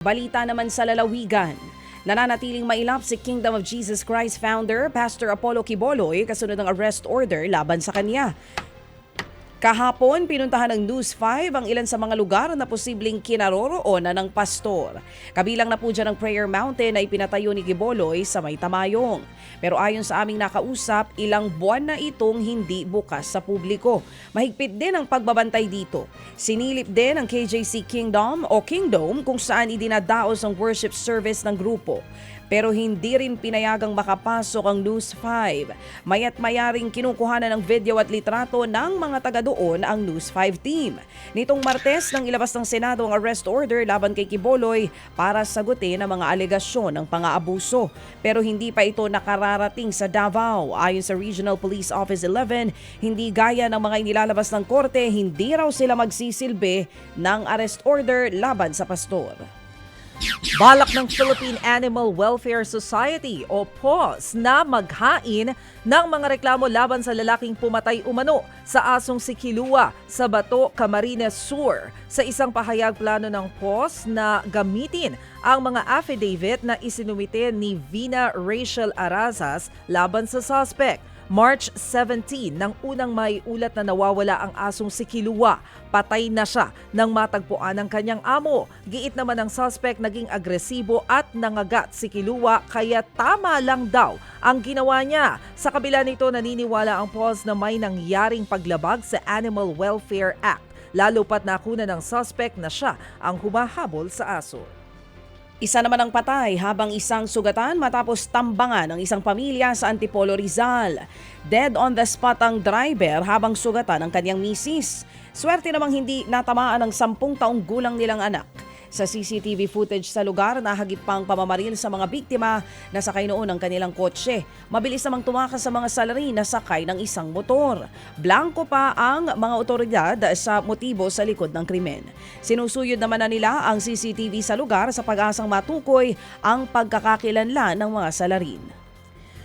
Balita naman sa lalawigan. Nananatiling mailap si Kingdom of Jesus Christ founder Pastor Apollo Kiboloy kasunod ng arrest order laban sa kanya. Kahapon, pinuntahan ng News 5 ang ilan sa mga lugar na posibleng kinaroroonan ng pastor. Kabilang na po dyan ang Prayer Mountain na ipinatayo ni Giboloy sa May Tamayong. Pero ayon sa aming nakausap, ilang buwan na itong hindi bukas sa publiko. Mahigpit din ang pagbabantay dito. Sinilip din ang KJC Kingdom o Kingdom kung saan idinadaos ang worship service ng grupo pero hindi rin pinayagang makapasok ang News 5. Mayat mayaring kinukuhanan ng video at litrato ng mga taga doon ang News 5 team. Nitong Martes nang ilabas ng Senado ang arrest order laban kay Kiboloy para sagutin ang mga alegasyon ng pang-aabuso. Pero hindi pa ito nakararating sa Davao. Ayon sa Regional Police Office 11, hindi gaya ng mga inilalabas ng korte, hindi raw sila magsisilbi ng arrest order laban sa pastor. Balak ng Philippine Animal Welfare Society o PAWS na maghain ng mga reklamo laban sa lalaking pumatay umano sa asong si Kilua sa Bato, Camarines Sur. Sa isang pahayag plano ng PAWS na gamitin ang mga affidavit na isinumite ni Vina Rachel Arazas laban sa suspect. March 17 nang unang may ulat na nawawala ang asong si Kilua. Patay na siya nang matagpuan ng kanyang amo. Giit naman ng suspect naging agresibo at nangagat si Kilua kaya tama lang daw ang ginawa niya. Sa kabila nito naniniwala ang POS na may nangyaring paglabag sa Animal Welfare Act. Lalo pat nakuna ng suspect na siya ang humahabol sa aso. Isa naman ang patay habang isang sugatan matapos tambangan ng isang pamilya sa Antipolo Rizal. Dead on the spot ang driver habang sugatan ang kanyang misis. Swerte namang hindi natamaan ang sampung taong gulang nilang anak. Sa CCTV footage sa lugar, nahagip pang pamamaril sa mga biktima na sakay noon ng kanilang kotse. Mabilis namang tumakas sa mga salarin na sakay ng isang motor. Blanco pa ang mga otoridad sa motibo sa likod ng krimen. Sinusuyod naman na nila ang CCTV sa lugar sa pag-asang matukoy ang pagkakakilanlan ng mga salarin.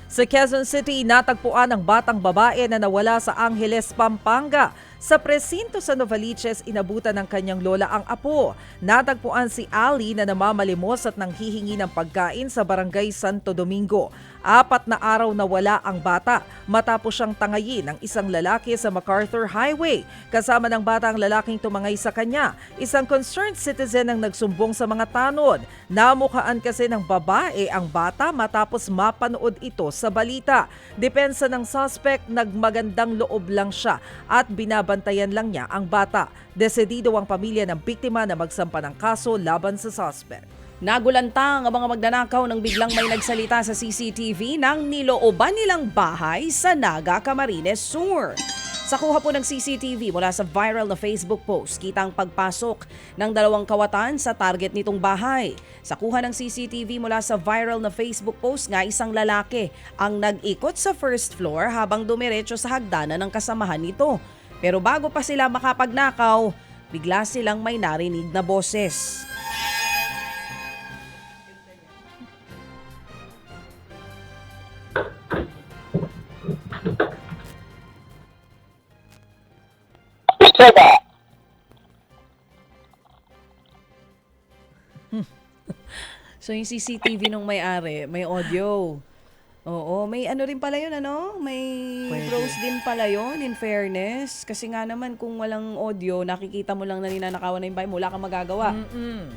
Sa Quezon City, natagpuan ang batang babae na nawala sa Angeles, Pampanga. Sa presinto sa Novaliches, inabutan ng kanyang lola ang apo. Natagpuan si Ali na namamalimos at nanghihingi ng pagkain sa barangay Santo Domingo. Apat na araw na wala ang bata matapos siyang tangayin ng isang lalaki sa MacArthur Highway. Kasama ng bata ang lalaking tumangay sa kanya. Isang concerned citizen ang nagsumbong sa mga tanod. Namukaan kasi ng babae ang bata matapos mapanood ito sa balita. Depensa ng suspect, nagmagandang loob lang siya at binabantayan lang niya ang bata. Desidido ang pamilya ng biktima na magsampa ng kaso laban sa suspect. Nagulantang ang mga magnanakaw nang biglang may nagsalita sa CCTV ng nilooban nilang bahay sa Naga, Camarines Sur. Sa kuha po ng CCTV mula sa viral na Facebook post, kita ang pagpasok ng dalawang kawatan sa target nitong bahay. Sa kuha ng CCTV mula sa viral na Facebook post nga, isang lalaki ang nag-ikot sa first floor habang dumiretso sa hagdanan ng kasamahan nito. Pero bago pa sila makapagnakaw, bigla silang may narinig na boses. So yung CCTV nung may-ari, may audio. Oo, may ano rin pala yun, ano? May pros din pala yun, in fairness. Kasi nga naman, kung walang audio, nakikita mo lang na ninanakawan na yung bahay mo, wala kang magagawa.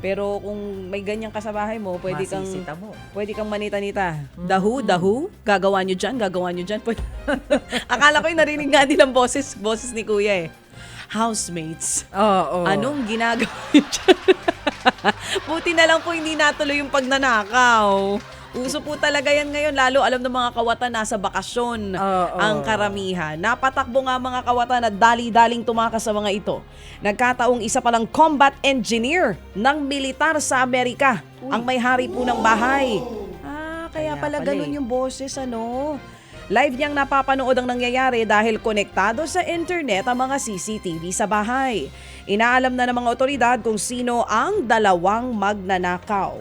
Pero kung may ganyan ka sa bahay mo, pwede kang, Masisita mo. pwede kang manita-nita. Dahu, dahu, gagawa nyo dyan, gagawa nyo dyan. Pwede- Akala ko yung narinig nga din ang boses, boses ni kuya eh. Housemates. Oo. Anong ginagawa niyo dyan? Buti na lang po hindi natuloy yung pagnanakaw. Uso po talaga yan ngayon, lalo alam ng mga kawatan nasa bakasyon Oo. ang karamihan. Napatakbo nga mga kawatan at dali-daling tumakas sa mga ito. Nagkataong isa palang combat engineer ng militar sa Amerika ang may hari po ng bahay. Ah, kaya, Kaya pala pala ganun eh. yung boses ano. Live niyang napapanood ang nangyayari dahil konektado sa internet ang mga CCTV sa bahay. Inaalam na ng mga otoridad kung sino ang dalawang magnanakaw.